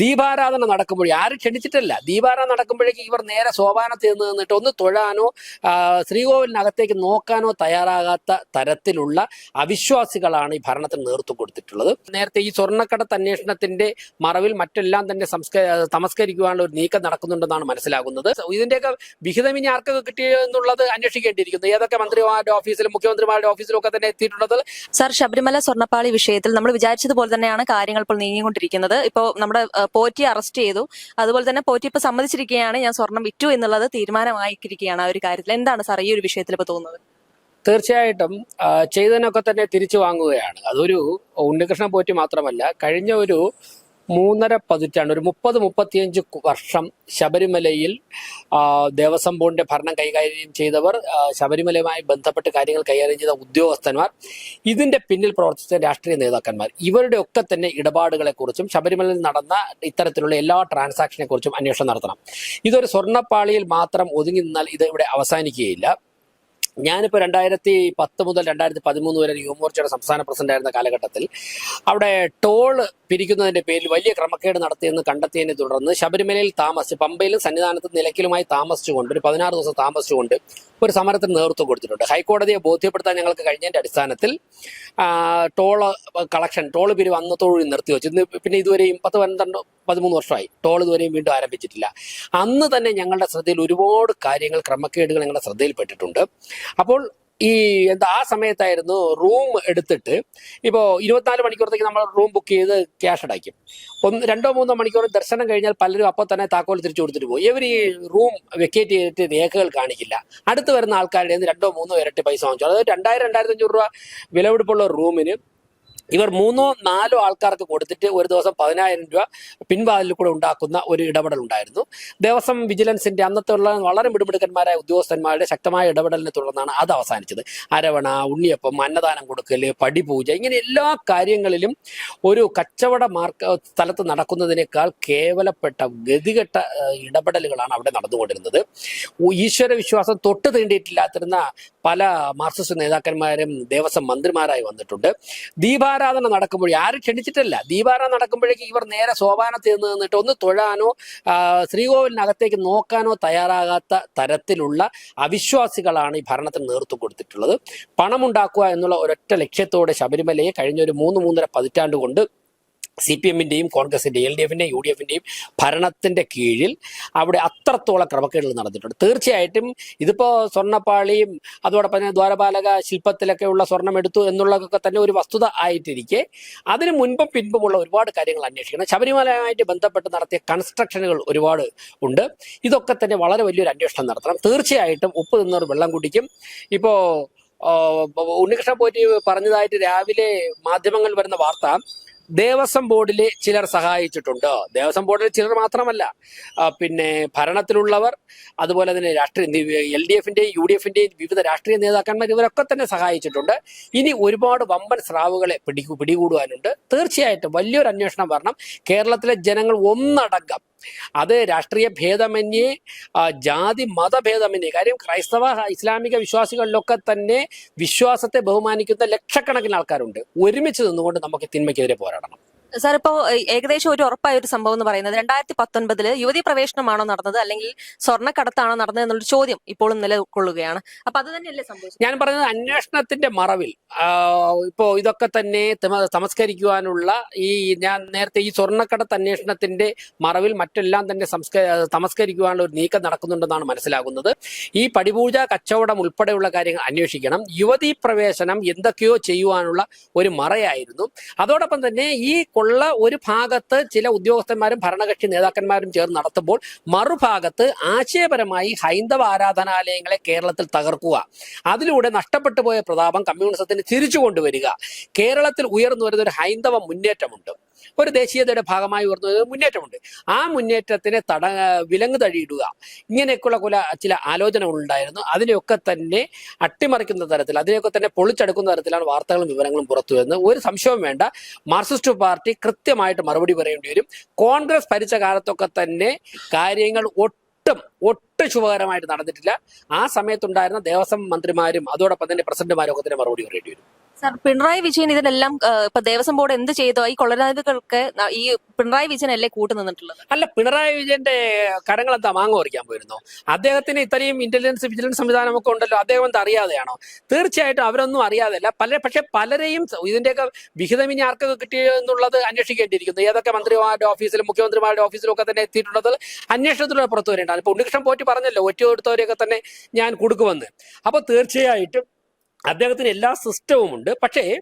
ദീപാരാധന നടക്കുമ്പോൾ ആരും ക്ഷണിച്ചിട്ടല്ല. ദീപാരാധന നടക്കുമ്പോഴേക്ക് ഇവർ നേരെ സോപാനത്തിൽ നിന്ന് നിന്നിട്ട് ഒന്ന് തൊഴാനോ ശ്രീകോവിലിനകത്തേക്ക് നോക്കാനോ തയ്യാറാകാത്ത തരത്തിലുള്ള അവിശ്വാസികളാണ് ഈ ഭരണത്തിന് നേതൃത്വം കൊടുത്തിട്ടുള്ളത്. നേരത്തെ ഈ സ്വർണക്കടത്ത് അന്വേഷണത്തിന്റെ മറവിൽ മറ്റെല്ലാം തന്നെ തമസ്കരിക്കുവാനുള്ള ഒരു നീക്കം നടക്കുന്നുണ്ടെന്നാണ് മനസ്സിലാകുന്നത്. ഇതിന്റെയൊക്കെ വിഹിതം ഇനി ആർക്കൊക്കെ കിട്ടിയെന്നുള്ളത് അന്വേഷിക്കേണ്ടിയിരിക്കുന്നു. ഏതൊക്കെ മന്ത്രിമാരുടെ ഓഫീസിലും മുഖ്യമന്ത്രിമാരുടെ ഓഫീസിലും ഒക്കെ തന്നെ എത്തിയിട്ടുള്ളത്? സർ ശബരിമല സ്വർണപ്പാളി വിഷയത്തിൽ നമ്മൾ വിചാരിച്ചതുപോലെ തന്നെയാണ് കാര്യങ്ങൾ ഇപ്പോൾ നീങ്ങിക്കൊണ്ടിരിക്കുന്നത്. ഇപ്പോൾ നമ്മുടെ ഏഹ്, പോറ്റിയെ അറസ്റ്റ് ചെയ്തു. അതുപോലെ തന്നെ പോറ്റി ഇപ്പൊ സമ്മതിച്ചിരിക്കുകയാണ് ഞാൻ സ്വർണം വിറ്റു എന്നുള്ളത് തീരുമാനമായിരിക്കുകയാണ് ആ ഒരു കാര്യത്തിൽ. എന്താണ് സാർ ഈ ഒരു വിഷയത്തിൽ ഇപ്പൊ തോന്നുന്നത്? തീർച്ചയായിട്ടും ചെയ്തതിനൊക്കെ തന്നെ തിരിച്ചു വാങ്ങുകയാണ്. അതൊരു ഉണ്ണികൃഷ്ണൻ പോറ്റി മാത്രമല്ല കഴിഞ്ഞ ഒരു മൂന്നര പതിറ്റാണ്ട് ഒരു മുപ്പത് മുപ്പത്തിയഞ്ച് വർഷം ശബരിമലയിൽ ദേവസ്വം ബോർഡിന്റെ ഭരണം കൈകാര്യം ചെയ്തവർ ശബരിമലയുമായി ബന്ധപ്പെട്ട് കാര്യങ്ങൾ കൈകാര്യം ചെയ്ത ഉദ്യോഗസ്ഥന്മാർ ഇതിന്റെ പിന്നിൽ പ്രവർത്തിച്ച രാഷ്ട്രീയ നേതാക്കന്മാർ. ഇവരുടെ ഒക്കെ തന്നെ ഇടപാടുകളെ കുറിച്ചും ശബരിമലയിൽ നടന്ന ഇത്തരത്തിലുള്ള എല്ലാ ട്രാൻസാക്ഷനെ കുറിച്ചും അന്വേഷണം നടത്തണം. ഇതൊരു സ്വർണപ്പാളിയിൽ മാത്രം ഒതുങ്ങി നിന്നാൽ ഇത് ഇവിടെ അവസാനിക്കുകയില്ല. ഞാനിപ്പോൾ രണ്ടായിരത്തി പത്ത് മുതൽ രണ്ടായിരത്തി പതിമൂന്ന് വരെ യുവമോർച്ചയുടെ സംസ്ഥാന പ്രസിഡന്റ് ആയിരുന്ന കാലഘട്ടത്തിൽ അവിടെ ടോൾ പിരിക്കുന്നതിന്റെ പേരിൽ വലിയ ക്രമക്കേട് നടത്തിയെന്ന് കണ്ടെത്തിയതിനെ തുടർന്ന് ശബരിമലയിൽ താമസിച്ച് പമ്പയിലും സന്നിധാനത്തും നിലയ്ക്കലുമായി താമസിച്ചുകൊണ്ട് ഒരു പതിനാറ് ദിവസം താമസിച്ചുകൊണ്ട് ഒരു സമരത്തിന് നേതൃത്വം കൊടുത്തിട്ടുണ്ട്. ഹൈക്കോടതിയെ ബോധ്യപ്പെടുത്താൻ ഞങ്ങൾക്ക് കഴിഞ്ഞതിന്റെ അടിസ്ഥാനത്തിൽ ടോൾ കളക്ഷൻ ടോൾ പിരിവ് അന്നത്തോടുകൂടി നിർത്തിവെച്ചു. പിന്നെ ഇതുവരെയും പത്ത് പന്ത്രണ്ട് പതിമൂന്ന് വർഷമായി ടോൾ ഇതുവരെയും വീണ്ടും ആരംഭിച്ചിട്ടില്ല. അന്ന് തന്നെ ഞങ്ങളുടെ ശ്രദ്ധയിൽ ഒരുപാട് കാര്യങ്ങൾ ക്രമക്കേടുകൾ ഞങ്ങളുടെ ശ്രദ്ധയിൽപ്പെട്ടിട്ടുണ്ട്. അപ്പോൾ ഈ എന്താ ആ സമയത്തായിരുന്നു റൂം എടുത്തിട്ട് ഇപ്പോൾ ഇരുപത്തിനാല് മണിക്കൂറത്തേക്ക് നമ്മൾ റൂം ബുക്ക് ചെയ്ത് ക്യാഷ് അടയ്ക്കും. ഒന്ന് രണ്ടോ മൂന്നോ മണിക്കൂർ ദർശനം കഴിഞ്ഞാൽ പലരും അപ്പോൾ തന്നെ താക്കോൽ തിരിച്ചു കൊടുത്തിട്ട് പോകും. ഇവർ ഈ റൂം വെക്കേറ്റ് ചെയ്തിട്ട് രേഖകൾ കാണിക്കില്ല. അടുത്ത് വരുന്ന ആൾക്കാരുടെ രണ്ടോ മൂന്നോ ഇരട്ടി പൈസ വാങ്ങിച്ചു. അതായത് രണ്ടായിരം രണ്ടായിരത്തി അഞ്ഞൂറ് രൂപ വിലപിടിപ്പുള്ള റൂമിന് ഇവർ മൂന്നോ നാലോ ആൾക്കാർക്ക് കൊടുത്തിട്ട് ഒരു ദിവസം പതിനായിരം രൂപ പിൻവാതിലിൽ കൂടെ ഉണ്ടാക്കുന്ന ഒരു ഇടപെടൽ ഉണ്ടായിരുന്നു. ദേവസ്വം വിജിലൻസിന്റെ അന്നത്തെ ഉള്ള വളരെ മിടുമിടുക്കന്മാരായ ഉദ്യോഗസ്ഥന്മാരുടെ ശക്തമായ ഇടപെടലിനെ തുടർന്നാണ് അത് അവസാനിച്ചത്. അരവണ ഉണ്ണിയപ്പം അന്നദാനം കൊടുക്കൽ പടിപൂജ ഇങ്ങനെ എല്ലാ കാര്യങ്ങളിലും ഒരു കച്ചവട മാർക്ക സ്ഥലത്ത് നടക്കുന്നതിനേക്കാൾ കേവലപ്പെട്ട ഗതികെട്ട ഇടപെടലുകളാണ് അവിടെ നടന്നുകൊണ്ടിരുന്നത്. ഈശ്വര വിശ്വാസം തൊട്ട് തീണ്ടിയിട്ടില്ലാത്തിരുന്ന പല മാർക്സിസ്റ്റ് നേതാക്കന്മാരും ദേവസ്വം മന്ത്രിമാരായി വന്നിട്ടുണ്ട്. ദീപാരാധന നടക്കുമ്പോഴേ ആരും ക്ഷണിച്ചിട്ടല്ല. ദീപാരാധന നടക്കുമ്പോഴേക്ക് ഇവർ നേരെ സോപാനത്തിൽ നിന്ന് നിന്നിട്ട് ഒന്ന് തൊഴാനോ ശ്രീകോവിലിനകത്തേക്ക് നോക്കാനോ തയ്യാറാകാത്ത തരത്തിലുള്ള അവിശ്വാസികളാണ് ഈ ഭരണത്തിന് നേതൃത്വം കൊടുത്തിട്ടുള്ളത്. പണമുണ്ടാക്കുക എന്നുള്ള ഒരൊറ്റ ലക്ഷ്യത്തോടെ ശബരിമലയെ കഴിഞ്ഞ ഒരു മൂന്ന് മൂന്നര പതിറ്റാണ്ട് കൊണ്ട് സി പി എമ്മിന്റെയും കോൺഗ്രസിന്റെയും എൽ ഡി എഫിന്റെയും യു ഡി എഫിന്റെയും ഭരണത്തിന്റെ കീഴിൽ അവിടെ അത്രത്തോളം ക്രമക്കേടുകൾ നടന്നിട്ടുണ്ട്. തീർച്ചയായിട്ടും ഇതിപ്പോൾ സ്വർണപ്പാളിയും അതോടൊപ്പം തന്നെ ദ്വാരപാലക ശില്പത്തിലൊക്കെയുള്ള സ്വർണം എടുത്തു എന്നുള്ളതൊക്കെ തന്നെ ഒരു വസ്തുത ആയിട്ടിരിക്കെ അതിന് മുൻപും പിൻപുമുള്ള ഒരുപാട് കാര്യങ്ങൾ അന്വേഷിക്കണം. ശബരിമലയുമായിട്ട് ബന്ധപ്പെട്ട് നടത്തിയ കൺസ്ട്രക്ഷനുകൾ ഒരുപാട് ഉണ്ട്. ഇതൊക്കെ തന്നെ വളരെ വലിയൊരു അന്വേഷണം നടത്തണം. തീർച്ചയായിട്ടും ഉപ്പ് നിന്നവർ വെള്ളം കുടിക്കും. ഇപ്പോൾ ഉണ്ണികൃഷ്ണൻ പോറ്റി പറഞ്ഞതായിട്ട് രാവിലെ മാധ്യമങ്ങളിൽ വരുന്ന വാർത്ത ദേവസ്വം ബോർഡിലെ ചിലർ സഹായിച്ചിട്ടുണ്ട്. ദേവസ്വം ബോർഡിലെ ചിലർ മാത്രമല്ല. പിന്നെ ഭരണത്തിലുള്ളവർ അതുപോലെ തന്നെ രാഷ്ട്രീയ എൽ ഡി എഫിന്റെയും യു ഡി എഫിന്റെയും വിവിധ രാഷ്ട്രീയ നേതാക്കന്മാർ ഇവരൊക്കെ തന്നെ സഹായിച്ചിട്ടുണ്ട്. ഇനി ഒരുപാട് വമ്പൻ സ്രാവുകളെ പിടിക്കു പിടികൂടുവാനുണ്ട്. തീർച്ചയായിട്ടും വലിയൊരു അന്വേഷണം വരണം. കേരളത്തിലെ ജനങ്ങൾ ഒന്നടങ്കം അത് രാഷ്ട്രീയ ഭേദമന്യേ ജാതി മതഭേദമന്യേ. കാര്യം ക്രൈസ്തവ ഇസ്ലാമിക വിശ്വാസികളിലൊക്കെ തന്നെ വിശ്വാസത്തെ ബഹുമാനിക്കുന്ന ലക്ഷക്കണക്കിന് ആൾക്കാരുണ്ട്. ഒരുമിച്ച് നിന്നുകൊണ്ട് നമുക്ക് തിന്മയ്ക്കെതിരെ പോരാടണം. സാർ ഇപ്പോ ഏകദേശം ഒരു ഉറപ്പായ ഒരു സംഭവം എന്ന് പറയുന്നത് രണ്ടായിരത്തി പത്തൊൻപതിൽ യുവതി പ്രവേശനമാണോ നടന്നത് അല്ലെങ്കിൽ സ്വർണക്കടത്താണോ നടന്നത് എന്നുള്ള ചോദ്യം ഇപ്പോഴും നിലകൊള്ളുകയാണ്. അപ്പൊ അത് തന്നെയല്ലേ സംഭവിച്ചത്? ഞാൻ പറയുന്നത് അന്വേഷണത്തിന്റെ മറവിൽ. ഇപ്പോ ഇതൊക്കെ തന്നെ തമ- തമസ്കരിക്കുവാനുള്ള ഈ ഞാൻ നേരത്തെ ഈ സ്വർണക്കടത്ത് അന്വേഷണത്തിന്റെ മറവിൽ മറ്റെല്ലാം തന്നെ തമസ്കരിക്കുവാനുള്ള ഒരു നീക്കം നടക്കുന്നുണ്ടെന്നാണ് മനസ്സിലാകുന്നത്. ഈ പടിപൂജ കച്ചവടം ഉൾപ്പെടെയുള്ള കാര്യങ്ങൾ അന്വേഷിക്കണം. യുവതി പ്രവേശനം എന്തൊക്കെയോ ചെയ്യുവാനുള്ള ഒരു മറയായിരുന്നു. അതോടൊപ്പം തന്നെ ഈ കൊള്ള ഒരു ഭാഗത്ത് ചില ഉദ്യോഗസ്ഥന്മാരും ഭരണകക്ഷി നേതാക്കന്മാരും ചേർന്ന് നടത്തുമ്പോൾ മറുഭാഗത്ത് ആശയപരമായി ഹൈന്ദവ ആരാധനാലയങ്ങളെ കേരളത്തിൽ തകർക്കുക. അതിലൂടെ നഷ്ടപ്പെട്ടു പോയ പ്രതാപം കമ്മ്യൂണിസത്തിന് തിരിച്ചു കൊണ്ടുവരിക. കേരളത്തിൽ ഉയർന്നു വരുന്ന ഒരു ഹൈന്ദവ മുന്നേറ്റമുണ്ട്. ഒരു ദേശീയതയുടെ ഭാഗമായി ഉയർന്നു വരുന്ന മുന്നേറ്റമുണ്ട്. ആ മുന്നേറ്റത്തിനെ തട വിലങ്ങ് തഴിയിടുക. ഇങ്ങനെയൊക്കെയുള്ള കുല ചില ആലോചനകൾ ഉണ്ടായിരുന്നു അതിനെയൊക്കെ തന്നെ അട്ടിമറിക്കുന്ന തരത്തിൽ അതിനെയൊക്കെ തന്നെ പൊളിച്ചെടുക്കുന്ന തരത്തിലാണ് വാർത്തകളും വിവരങ്ങളും പുറത്തു വരുന്നത് ഒരു സംശയവും വേണ്ട. മാർക്സിസ്റ്റ് പാർട്ടി കൃത്യമായിട്ട് മറുപടി പറയേണ്ടി വരും. കോൺഗ്രസ് ഭരിച്ച കാലത്തൊക്കെ തന്നെ കാര്യങ്ങൾ ഒട്ടും ഒട്ടും ശുഭകരമായിട്ട് നടന്നിട്ടില്ല. ആ സമയത്തുണ്ടായിരുന്ന ദേവസ്വം മന്ത്രിമാരും അതോടൊപ്പം തന്നെ പ്രസിഡന്റുമാരും ഒക്കെ തന്നെ മറുപടി പറയേണ്ടി വരും. സാർ പിണറായി വിജയൻ ഇതിനെല്ലാം ഇപ്പൊ ദേവസ്വം ബോർഡ് എന്ത് ചെയ്തോ? ഈ കൊള്ളരാതികൾക്ക് ഈ പിണറായി വിജയൻ അല്ലേ കൂട്ടു നിന്നിട്ടുള്ളത്? അല്ല പിണറായി വിജയന്റെ കരങ്ങൾ എന്താ മാങ്ങ പറിക്കാൻ പോയിരുന്നു? അദ്ദേഹത്തിന് ഇത്രയും ഇന്റലിജൻസ് വിജിലൻസ് സംവിധാനം ഒക്കെ ഉണ്ടല്ലോ അദ്ദേഹം എന്താ അറിയാതെയാണോ? തീർച്ചയായിട്ടും അവരൊന്നും അറിയാതെയല്ല. പല പക്ഷെ പലരെയും ഇതിന്റെയൊക്കെ വിഹിതം ഇനി ആർക്കൊക്കെ കിട്ടിയോ എന്നുള്ളത് അന്വേഷിക്കേണ്ടിയിരിക്കുന്നു. ഏതൊക്കെ മന്ത്രിമാരുടെ ഓഫീസിലും മുഖ്യമന്ത്രിമാരുടെ ഓഫീസിലും ഒക്കെ തന്നെ എത്തിയിട്ടുള്ളത് അന്വേഷണത്തിലൂടെ പുറത്തു വരേണ്ടത് ഇപ്പൊ ഉണ്ണികൃഷ്ണൻ പോറ്റി പറഞ്ഞല്ലോ ഒറ്റ കൊടുത്തവരെയൊക്കെ തന്നെ ഞാൻ കൊടുക്കുമെന്ന്. അപ്പൊ തീർച്ചയായിട്ടും അദ്ദേഹത്തിന് എല്ലാ സിസ്റ്റവും ഉണ്ട് പക്ഷേ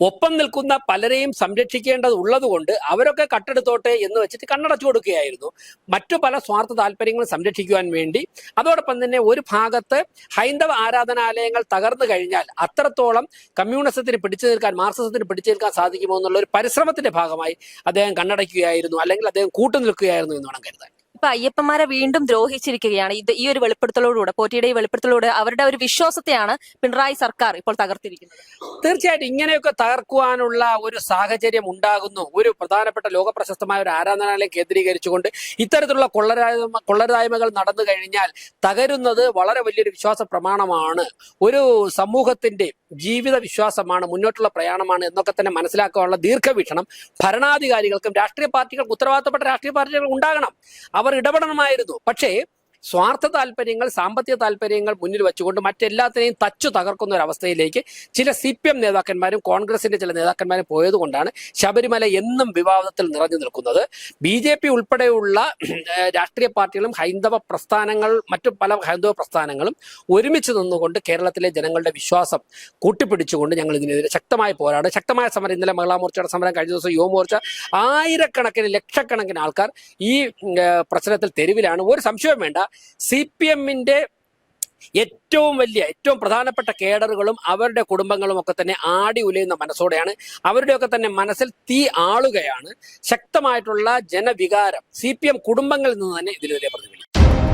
ഒപ്പം നിൽക്കുന്ന പലരെയും സംരക്ഷിക്കേണ്ടത് ഉള്ളതുകൊണ്ട് അവരൊക്കെ കട്ടെടുത്തോട്ടെ എന്ന് വെച്ചിട്ട് കണ്ണടച്ചു കൊടുക്കുകയായിരുന്നു. മറ്റു പല സ്വാർത്ഥ താല്പര്യങ്ങളും സംരക്ഷിക്കുവാൻ വേണ്ടി. അതോടൊപ്പം തന്നെ ഒരു ഭാഗത്ത് ഹൈന്ദവ ആരാധനാലയങ്ങൾ തകർന്നു കഴിഞ്ഞാൽ അത്രത്തോളം കമ്മ്യൂണിസത്തിന് പിടിച്ചു നിൽക്കാൻ മാർക്സിസത്തിന് പിടിച്ചു നിൽക്കാൻ സാധിക്കുമോ എന്നുള്ള ഒരു പരിശ്രമത്തിന്റെ ഭാഗമായി അദ്ദേഹം കണ്ണടയ്ക്കുകയായിരുന്നു അല്ലെങ്കിൽ അദ്ദേഹം കൂട്ടുനിൽക്കുകയായിരുന്നു എന്ന് വേണം കരുതാൻ. ഇപ്പൊ അയ്യപ്പന്മാരെ വീണ്ടും ദ്രോഹിച്ചിരിക്കുകയാണ്. ഇത് ഈ ഒരു വെളിപ്പെടുത്തലോടുകൂടെ പോറ്റിയുടെ ഈ വെളിപ്പെടുത്തലോട് അവരുടെ ഒരു വിശ്വാസത്തെയാണ് പിണറായി സർക്കാർ ഇപ്പോൾ തകർത്തിരിക്കുന്നത്. തീർച്ചയായിട്ടും ഇങ്ങനെയൊക്കെ തകർക്കുവാനുള്ള ഒരു സാഹചര്യം ഉണ്ടാകുന്നു. ഒരു പ്രധാനപ്പെട്ട ലോക പ്രശസ്തമായ ഒരു ആരാധനാലയം കേന്ദ്രീകരിച്ചുകൊണ്ട് ഇത്തരത്തിലുള്ള കൊള്ളരായ്മ കൊള്ളരായ്മകൾ നടന്നു കഴിഞ്ഞാൽ തകരുന്നത് വളരെ വലിയൊരു വിശ്വാസ പ്രമാണമാണ്. ഒരു സമൂഹത്തിന്റെ ജീവിത വിശ്വാസമാണ് മുന്നോട്ടുള്ള പ്രയാണമാണ് എന്നൊക്കെ തന്നെ മനസ്സിലാക്കാനുള്ള ദീർഘവീക്ഷണം ഭരണാധികാരികൾക്കും രാഷ്ട്രീയ പാർട്ടികൾക്കും ഉത്തരവാദിത്തപ്പെട്ട രാഷ്ട്രീയ പാർട്ടികൾ ഉണ്ടാകണം. അവർ ഇടപെടണമായിരുന്നു. പക്ഷേ സ്വാർത്ഥ താല്പര്യങ്ങൾ സാമ്പത്തിക താല്പര്യങ്ങൾ മുന്നിൽ വെച്ചുകൊണ്ട് മറ്റെല്ലാത്തിനെയും തച്ചു തകർക്കുന്ന ഒരു അവസ്ഥയിലേക്ക് ചില സി പി എം നേതാക്കന്മാരും കോൺഗ്രസിന്റെ ചില നേതാക്കന്മാരും പോയതുകൊണ്ടാണ് ശബരിമല എന്നും വിവാദത്തിൽ നിറഞ്ഞു നിൽക്കുന്നത്. ബി ജെ പി ഉൾപ്പെടെയുള്ള രാഷ്ട്രീയ പാർട്ടികളും ഹൈന്ദവ പ്രസ്ഥാനങ്ങൾ മറ്റു പല ഹൈന്ദവ പ്രസ്ഥാനങ്ങളും ഒരുമിച്ച് നിന്നുകൊണ്ട് കേരളത്തിലെ ജനങ്ങളുടെ വിശ്വാസം കൂട്ടിപ്പിടിച്ചുകൊണ്ട് ഞങ്ങൾ ഇതിനെതിരെ ശക്തമായ പോരാടും ശക്തമായ സമരം. ഇന്നലെ മഹിളാ മോർച്ചയുടെ സമരം കഴിഞ്ഞ ദിവസം യുവമോർച്ച ആയിരക്കണക്കിന് ലക്ഷക്കണക്കിന് ആൾക്കാർ ഈ പ്രശ്നത്തിൽ തെരുവിലാണ്. ഒരു സംശയവും വേണ്ട. സി പി എമ്മിന്റെ ഏറ്റവും വലിയ ഏറ്റവും പ്രധാനപ്പെട്ട കേഡറുകളും അവരുടെ കുടുംബങ്ങളും ഒക്കെ തന്നെ ആടി ഉലയുന്ന മനസ്സോടെയാണ്. അവരുടെയൊക്കെ തന്നെ മനസ്സിൽ തീ ആളുകയാണ്. ശക്തമായിട്ടുള്ള ജനവികാരം സി കുടുംബങ്ങളിൽ നിന്ന് തന്നെ ഇതിനെതിരെ പ്രതികരിക്കും